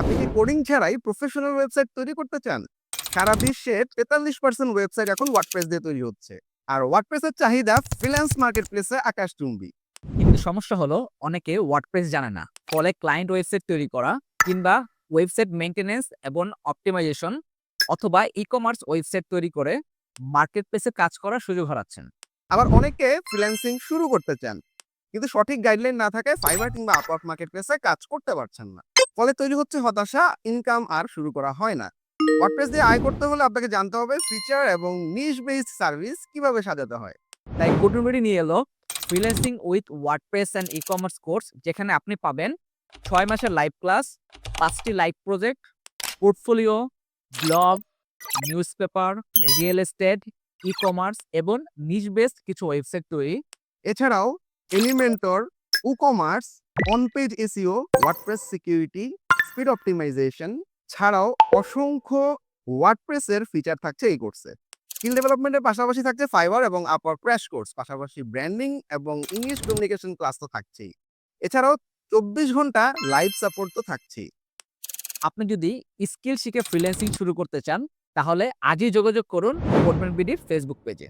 আপনি কি কোডিং ছাড়াই প্রফেশনাল ওয়েবসাইট তৈরি করতে চান? সারা বিশ্বে তেতাল্লিশ পার্সেন্ট ওয়েবসাইট এখন ওয়ার্ডপ্রেস দিয়ে তৈরি হচ্ছে। আর ওয়ার্ডপ্রেসের চাহিদা ফ্রিল্যান্স মার্কেট প্লেসে আকাশচুম্বী। কিন্তু সমস্যা হলো অনেকে ওয়ার্ডপ্রেস জানে না। ফলে ক্লায়েন্ট ওয়েবসাইট তৈরি করা কিংবা ওয়েবসাইট মেনটেনেন্স এবং অপটিমাইজেশন অথবা ই কমার্স ওয়েবসাইট তৈরি করে মার্কেট প্লেসে কাজ করার সুযোগ হারাচ্ছেন। আবার অনেকে ফ্রিল্যান্সিং শুরু করতে চান কিন্তু সঠিক গাইডলাইন না থাকায় ফাইবার কিংবা আপওয়ার্ক মার্কেট প্লেসে কাজ করতে পারছেন না। ফলে তৈরি হচ্ছে হতাশা ইনকাম আর শুরু করা হয় না। ওয়ার্ডপ্রেস দিয়ে আয় করতে হলে আপনাকে জানতে হবে ফিচার এবং নিশ বেসড সার্ভিস কীভাবে সাজাতে হয়। তাই কুটুমবিড়ি নিয়ে এলো freelancing with WordPress and e commerce course যেখানে আপনি পাবেন ছয় মাসের লাইভ ক্লাস পাঁচটি live project portfolio blog news paper real estate e commerce এবং নিজ বেসড কিছু ওয়েবসাইট তৈরি। এছাড়াও Elementor WooCommerce on page SEO WordPress security speed optimization ছাড়াও অসংখ্য ওয়ার্ডপ্রেসের ফিচার থাকছে এই কোর্সে স্কিল ডেভেলপমেন্টের পাশাপাশি থাকছে ফাইবার এবং আপার ক্র্যাশ কোর্স পাশাপাশি ব্র্যান্ডিং এবং ইংলিশ কমিউনিকেশন ক্লাস তো থাকছেই। এছাড়াও চব্বিশ ঘণ্টা লাইভ সাপোর্ট তো থাকছেই। আপনি যদি স্কিল শিখে ফ্রিল্যান্সিং শুরু করতে চান, তাহলে আজই যোগাযোগ করুন ফেসবুক পেজে